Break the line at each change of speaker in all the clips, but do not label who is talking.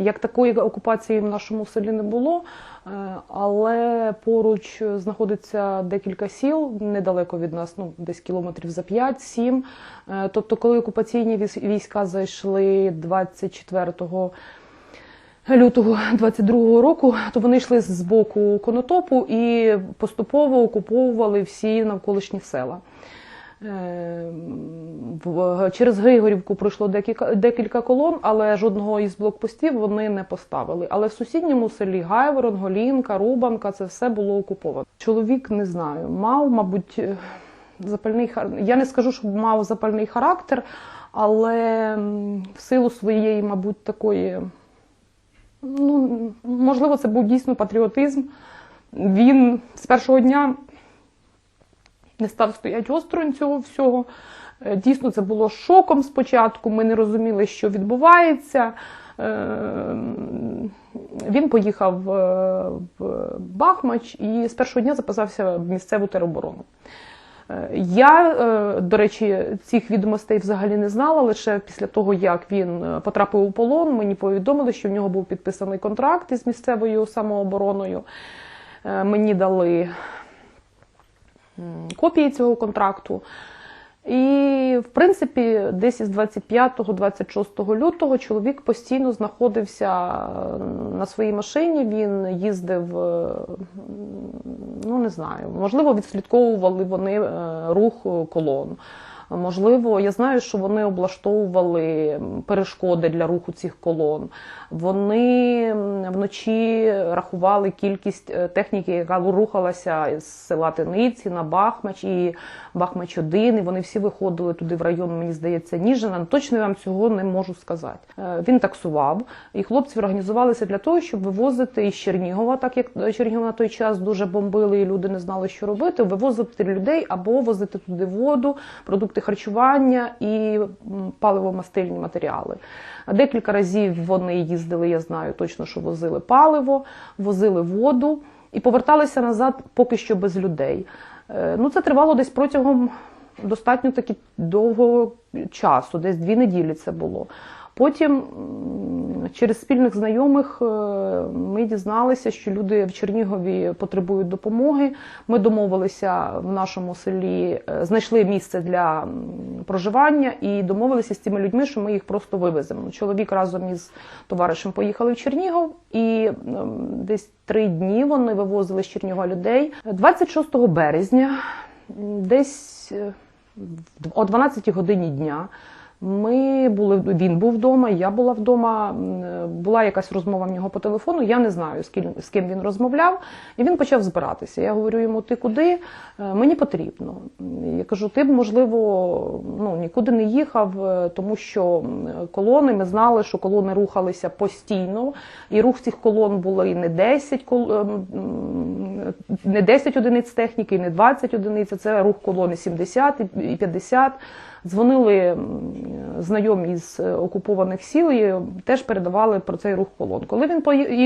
Як такої окупації в нашому селі не було, е, але поруч знаходиться декілька сіл недалеко від нас, ну десь кілометрів за 5-7. Е, Тобто, коли окупаційні війська зайшли 24 лютого 22-го року, то вони йшли з боку конотопу і поступово окуповували всі навколишні села. Е, Через Григорівку пройшло декілька, декілька колон, але жодного із блокпостів вони не поставили. Але в сусідньому селі Гайворон, Голінка, Рубанка це все було окуповано. Чоловік не знаю, мав, мабуть, е, запальний Я не скажу, що мав запальний характер, але в силу своєї, мабуть, такої. Ну, можливо, це був дійсно патріотизм. Він з першого дня не став стояти осторонь цього всього. Е, Дійсно, це було шоком спочатку. Ми не розуміли, що відбувається. Е, Він поїхав е, в Бахмач і з першого дня записався в місцеву тероборону. Я, до речі, цих відомостей взагалі не знала. Лише після того, як він потрапив у полон, мені повідомили, що в нього був підписаний контракт із місцевою самообороною. Мені дали копії цього контракту. І, в принципі, десь із 25-26 лютого чоловік постійно знаходився е, на своїй машині. Він їздив, е, ну не знаю, можливо, відслідковували вони е, рух колон. Можливо, я знаю, що вони облаштовували перешкоди для руху цих колон. Вони вночі рахували кількість е, техніки, яка рухалася з села Тиниці на Бахмач і Бахмач 1 і вони всі виходили туди в район, мені здається, Ніжина. Точно я вам цього не можу сказати. Е, Він таксував, і хлопці організувалися для того, щоб вивозити із Чернігова, так як Чернігов на той час дуже бомбили, і люди не знали, що робити. Вивозити людей або возити туди воду, продукти харчування і паливомастильні матеріали. Декілька разів вони їздили, я знаю точно, що возили паливо, возили воду і поверталися назад поки що без людей. Е, Ну, це тривало десь протягом достатньо таки довгого часу, десь дві неділі це було. Потім через спільних знайомих е, ми дізналися, що люди в Чернігові потребують допомоги. Ми домовилися в нашому селі, е, знайшли місце для проживання і домовилися з цими людьми, що ми їх просто вивеземо. Чоловік разом із товаришем поїхали в Чернігов, і десь три дні вони вивозили з Чернігова людей. 26 березня, десь е, о 12 годині дня. Ми були він був вдома, я була вдома. Була якась розмова в нього по телефону. Я не знаю, з ким, з ким він розмовляв, і він почав збиратися. Я говорю йому: ти куди? Е, Мені потрібно. Я кажу, ти б можливо ну нікуди не їхав, е, тому що колони ми знали, що колони рухалися постійно, і рух цих колон було і не 10 кол- ем, не 10 одиниць техніки, і не 20 одиниць. Це рух колони 70 і 50. Дзвонили знайомі з е, окупованих сіл і теж передавали про цей рух колон. Коли він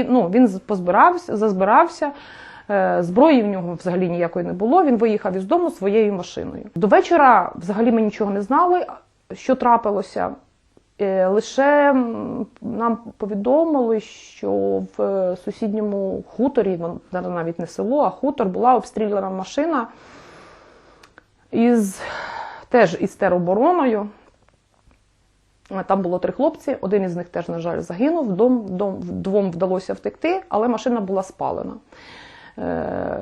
ну, він позбирався, зазбирався. е, Зброї в нього взагалі ніякої не було. Він виїхав із дому своєю машиною. До вечора взагалі ми нічого не знали, що трапилося. Е, Лише нам повідомили, що в сусідньому хуторі, зараз навіть не село, а хутор, була обстріляна машина із теж із теробороною. Е, Там було три хлопці, один із них теж, на жаль, загинув, дом, дом, двом вдалося втекти, але машина була спалена. Е,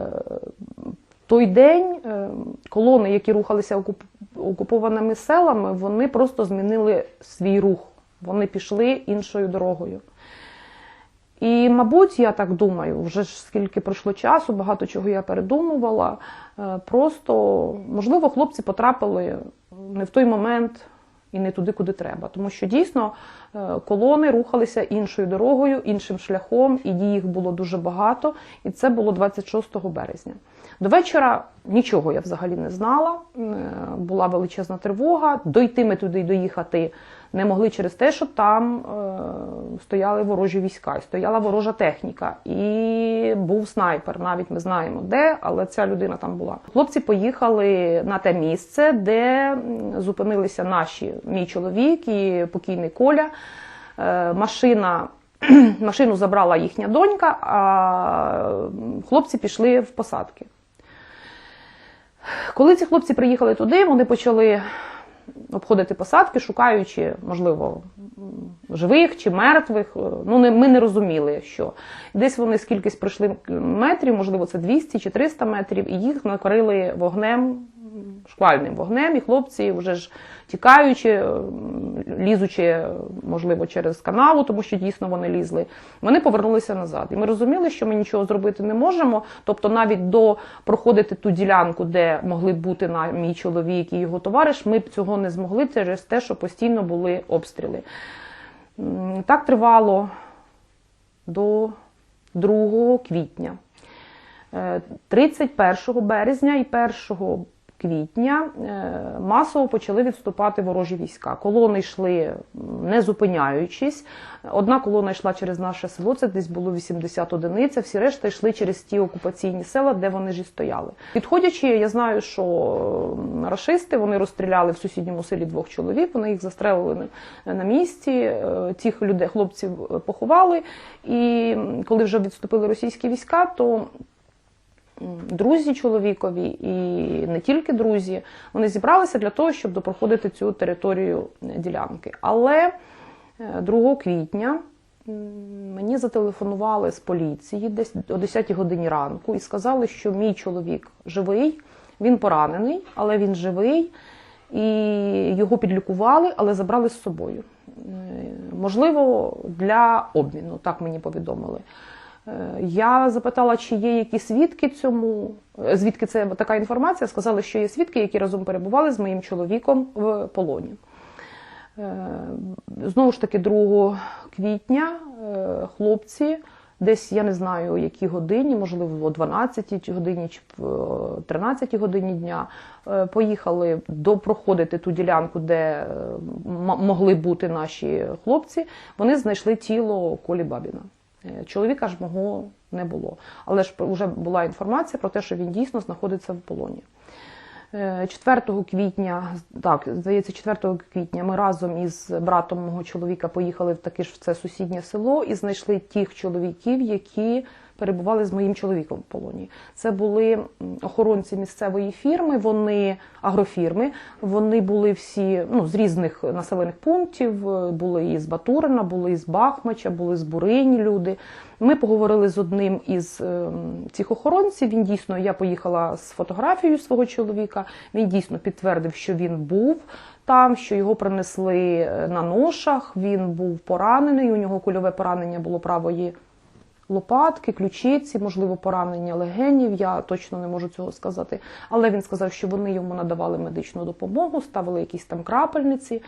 той день е, колони, які рухалися окуп- окупованими селами, вони просто змінили свій рух. Вони пішли іншою дорогою. І, мабуть, я так думаю, вже ж скільки пройшло часу, багато чого я передумувала. е, Просто, можливо, хлопці потрапили не в той момент і не туди, куди треба. Тому що дійсно е, колони рухалися іншою дорогою, іншим шляхом, і їх було дуже багато. І це було 26 березня. До вечора нічого я взагалі не знала. Е, Була величезна тривога. Дойти ми туди доїхати не могли через те, що там е, стояли ворожі війська, стояла ворожа техніка, і був снайпер. Навіть ми знаємо де, але ця людина там була. Хлопці поїхали на те місце, де зупинилися наші мій чоловік і покійний Коля. Е, машина Машину забрала їхня донька, а хлопці пішли в посадки. Коли ці хлопці приїхали туди, вони почали обходити посадки, шукаючи, можливо, живих чи мертвих. Ну, не, ми не розуміли, що. Десь вони скількись пройшли метрів, можливо, це 200 чи 300 метрів, і їх накрили вогнем, шквальним вогнем, і хлопці вже ж тікаючи, лізучи, можливо, через канаву, тому що дійсно вони лізли, вони повернулися назад. І ми розуміли, що ми нічого зробити не можемо. Тобто, навіть до проходити ту ділянку, де могли бути на мій чоловік і його товариш, ми б цього не змогли через те, що постійно були обстріли. Так тривало до 2 квітня. Е, 31 березня і 1 квітня е, масово почали відступати ворожі війська. Колони йшли не зупиняючись. Одна колона йшла через наше село, це десь було 80 одиниць, а всі решта йшли через ті окупаційні села, де вони ж і стояли. Підходячи, я знаю, що рашисти вони розстріляли в сусідньому селі двох чоловік, вони їх застрелили на- місці. е, Тих людей, хлопців е, поховали. І коли вже відступили російські війська, то друзі чоловікові і не тільки друзі, вони зібралися для того, щоб допроходити цю територію е, ділянки. Але е, 2 квітня мені зателефонували з поліції десь о 10 годині ранку і сказали, що мій чоловік живий, він поранений, але він живий, і його підлікували, але забрали з собою. Е, Можливо, для обміну, так мені повідомили. Е, Я запитала, чи є якісь свідки цьому, е, звідки це така інформація. Сказали, що є свідки, які разом перебували з моїм чоловіком в полоні. Е, Знову ж таки, 2 квітня хлопці, десь я не знаю, о якій годині, можливо, о 12 годині чи в 13 годині дня, поїхали до проходити ту ділянку, де могли бути наші хлопці. Вони знайшли тіло Колі Бабіна. Е, Чоловіка ж мого не було. Але ж вже була інформація про те, що він дійсно знаходиться в полоні. Е, 4 квітня, так, здається, 4 квітня ми разом із братом мого чоловіка поїхали в таке ж в це сусіднє село і знайшли тих чоловіків, які перебували з моїм чоловіком в полоні. Це були охоронці місцевої фірми, вони агрофірми. Вони були всі ну, з різних населених пунктів. е, Були із Батурина, були із Бахмача, були з Бурині люди. Ми поговорили з одним із ем, цих охоронців. Він дійсно, я поїхала з фотографією свого чоловіка. Він дійсно підтвердив, що він був там, що його принесли е, на ношах. Він був поранений. У нього кульове поранення було правої лопатки, ключиці, можливо, поранення легенів. Я точно не можу цього сказати. Але він сказав, що вони йому надавали медичну допомогу, ставили якісь там крапельниці.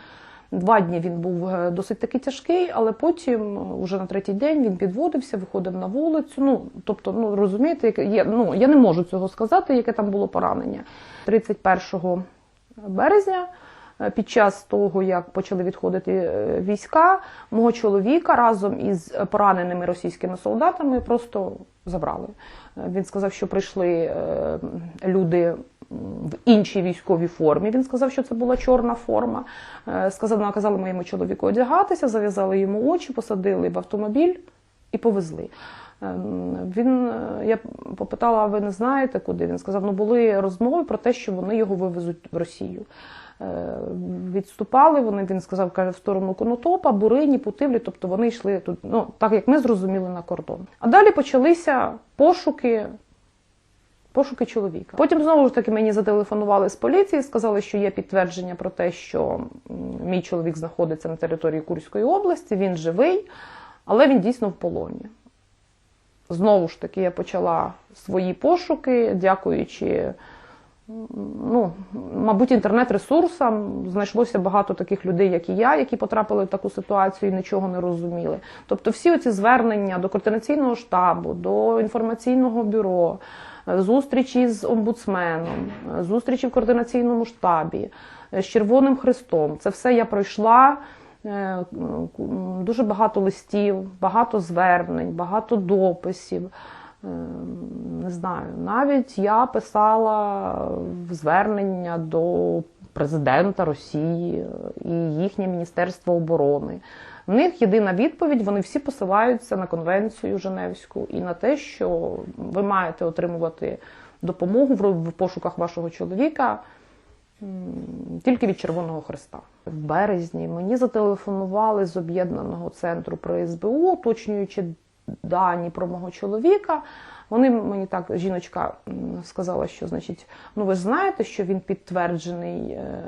Два дні він був е, досить таки тяжкий, але потім, е, уже на третій день, він підводився, виходив на вулицю. Ну, тобто, ну розумієте, є, ну я не можу цього сказати, яке там було поранення. 31 березня, е, під час того, як почали відходити е, війська, мого чоловіка разом із пораненими російськими солдатами просто забрали. Е, Він сказав, що прийшли е, люди в іншій військовій формі. Він сказав, що це була чорна форма. Е, Сказав, наказали моєму чоловіку одягатися, зав'язали йому очі, посадили в автомобіль і повезли. Ем, Він е, я попитала, а ви не знаєте куди? Він сказав, ну були розмови про те, що вони його вивезуть в Росію. Е, Відступали вони, він сказав, каже, в сторону Конотопа, Бурині, Путивлі, тобто вони йшли тут, ну так як ми зрозуміли на кордон. А далі почалися пошуки. Пошуки чоловіка. Потім знову ж таки мені зателефонували з поліції, сказали, що є підтвердження про те, що мій чоловік знаходиться на території Курської області, він живий, але він дійсно в полоні. Знову ж таки, я почала свої пошуки, дякуючи, ну, мабуть, інтернет-ресурсам. Знайшлося багато таких людей, як і я, які потрапили в таку ситуацію і нічого не розуміли. Тобто, всі оці звернення до координаційного штабу, до інформаційного бюро, зустрічі з омбудсменом, зустрічі в координаційному штабі, з Червоним Христом. Це все я пройшла. Дуже багато листів, багато звернень, багато дописів. Е, Не знаю, навіть я писала звернення до президента Росії і їхнє Міністерство оборони В них єдина відповідь, вони всі посилаються на конвенцію Женевську і на те, що ви маєте отримувати допомогу в пошуках вашого чоловіка тільки від Червоного Христа. В березні мені зателефонували з об'єднаного центру при СБУ, уточнюючи дані про мого чоловіка. Вони мені так, жіночка сказала, що значить, ну ви ж знаєте, що він підтверджений е,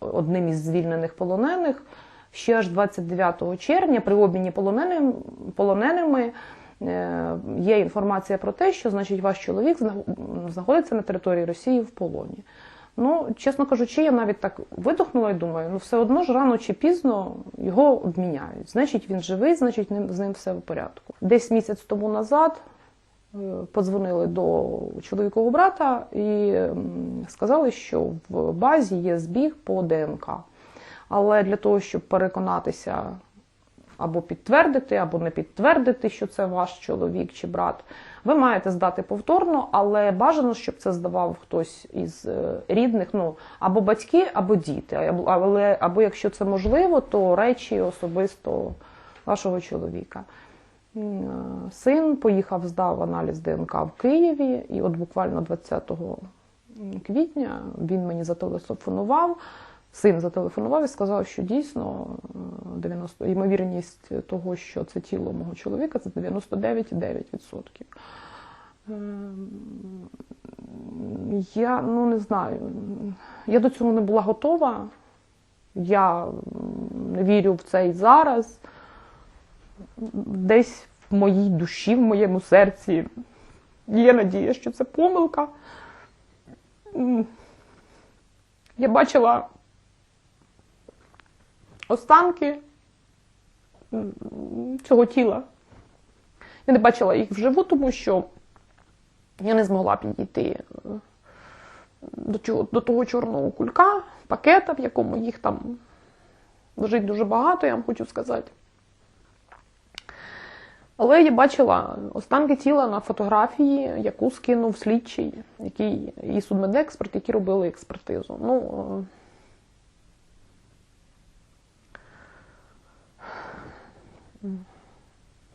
одним із звільнених полонених. Ще аж 29 червня при обміні полоненим, полоненими е, є інформація про те, що значить ваш чоловік зна- знаходиться на території Росії в полоні. Ну, чесно кажучи, я навіть так видохнула і думаю, ну все одно ж рано чи пізно його обміняють. Значить, він живий, значить, з ним все в порядку. Десь місяць тому назад е, подзвонили до чоловікового брата і сказали, що в базі є збіг по ДНК. Але для того, щоб переконатися або підтвердити, або не підтвердити, що це ваш чоловік чи брат, ви маєте здати повторно, але бажано, щоб це здавав хтось із е, рідних, ну або батьки, або діти. Але, або якщо це можливо, то речі особисто вашого чоловіка. Е, Син поїхав, здав аналіз ДНК в Києві, і от буквально 20 квітня він мені зателефонував. Син зателефонував і сказав, що дійсно е, 90, ймовірність того, що це тіло мого чоловіка, це 99,9%. Ем, Я ну не знаю. Я до цього не була готова. Я не вірю в це і зараз. Десь в моїй душі, в моєму серці є надія, що це помилка. Я бачила останки цього тіла. Я не бачила їх вживу, тому що я не змогла підійти е, до, того чорного кулька, пакета, в якому їх там лежить дуже багато, я вам хочу сказати. Але я бачила останки тіла на фотографії, яку скинув слідчий, який і судмедексперт, які робили експертизу. Ну,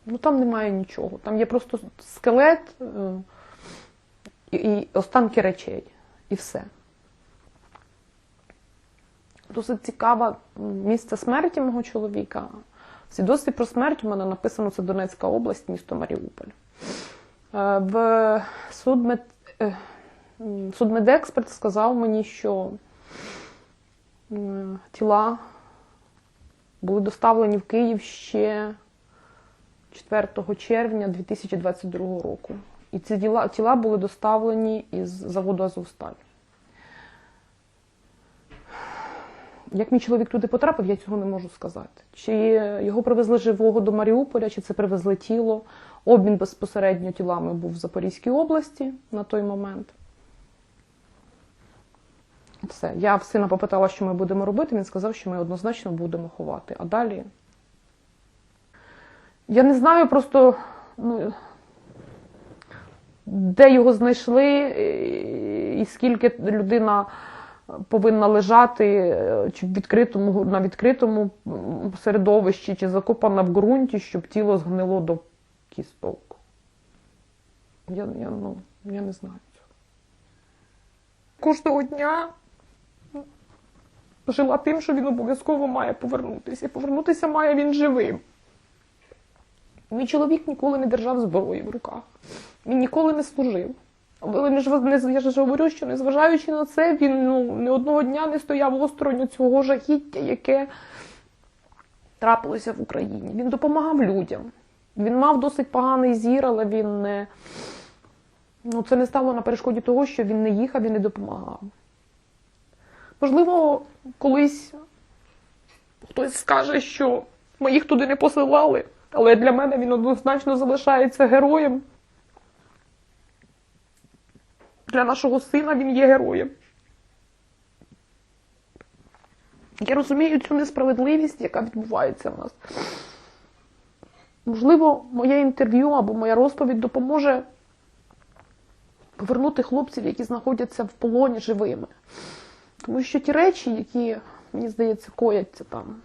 Ну там немає нічого. Там є просто скелет е, і, і останки речей. І все. Досить цікаве місце смерті мого чоловіка. В свідоцтві про смерть у мене написано це Донецька область, місто Маріуполь. Е, В судмед... е, судмедексперт сказав мені, що тіла були доставлені в Київ ще 4 червня 2022 року. І ці тіла, тіла були доставлені із заводу Азовсталь. Як мій чоловік туди потрапив, я цього не можу сказати. Чи його привезли живого до Маріуполя, чи це привезли тіло. Обмін безпосередньо тілами був в Запорізькій області на той момент. Все. Я в сина попитала, що ми будемо робити. Він сказав, що ми однозначно будемо ховати. А далі. Я не знаю просто, ну, де його знайшли, і скільки людина повинна лежати е, чи в відкритому, на відкритому середовищі, чи закопана в ґрунті, щоб тіло згнило до кісток. Я, я, ну, я не знаю. Кожного дня жила тим, що він обов'язково має повернутися. І повернутися має він живим. Мій чоловік ніколи не держав зброї в руках. Він ніколи не служив. Але не ж- я ж говорю, що незважаючи на це, він ну, не одного дня не стояв осторонь цього жахіття, яке трапилося в Україні. Він допомагав людям. Він мав досить поганий зір, але він не. Ну, це не стало на перешкоді того, що він не їхав і не допомагав. Можливо, колись хтось скаже, що ми їх туди не посилали, але для мене він однозначно залишається героєм. Для нашого сина він є героєм. Я розумію цю несправедливість, яка відбувається в нас. Можливо, моє інтерв'ю або моя розповідь допоможе повернути хлопців, які знаходяться в полоні живими. Тому що ті речі, які, мені здається, кояться там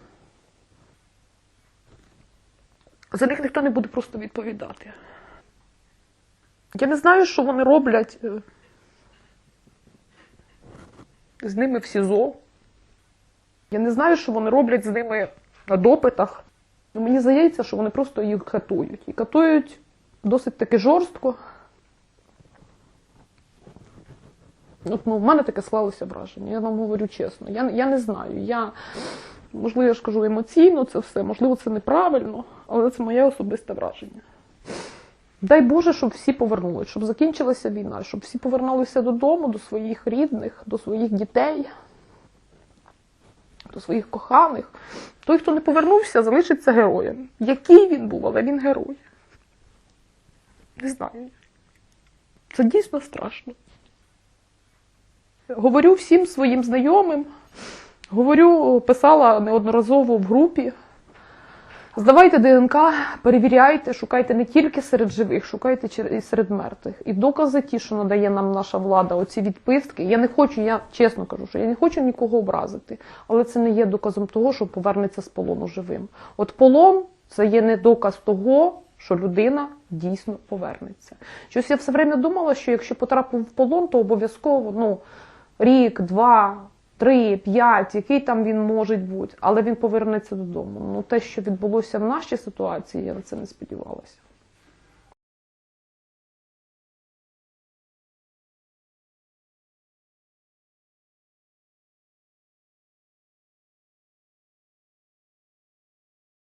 За них ніхто не буде просто відповідати. Я не знаю, що вони роблять е, з ними в СІЗО. Я не знаю, що вони роблять з ними на допитах. Ну, Мені здається, що вони просто їх катують. І катують досить таки жорстко. От, ну, в мене таке склалося враження, я вам говорю чесно. Я, я не знаю. Я, можливо, я ж кажу емоційно це все, можливо, це неправильно, але це моє особисте враження. Дай Боже, щоб всі повернулися, щоб закінчилася війна, щоб всі повернулися додому, до своїх рідних, до своїх дітей, до своїх коханих. Той, хто не повернувся, залишиться героєм. Який він був, але він герой. Не знаю. Це дійсно страшно. Говорю всім своїм знайомим, говорю, писала неодноразово в групі. Здавайте ДНК, перевіряйте, шукайте не тільки серед живих, шукайте і серед мертвих. І докази ті, що надає нам наша влада, оці відписки. Я не хочу, я чесно кажу, що я не хочу нікого образити, але це не є доказом того, що повернеться з полону живим. От полон це є не доказ того, що людина дійсно повернеться. Щось я все время думала, що якщо потрапив в полон, то обов'язково ну, рік, два, три, п'ять, який там він може бути, але він повернеться додому. Ну те, що відбулося в нашій ситуації, я на це не сподівалася.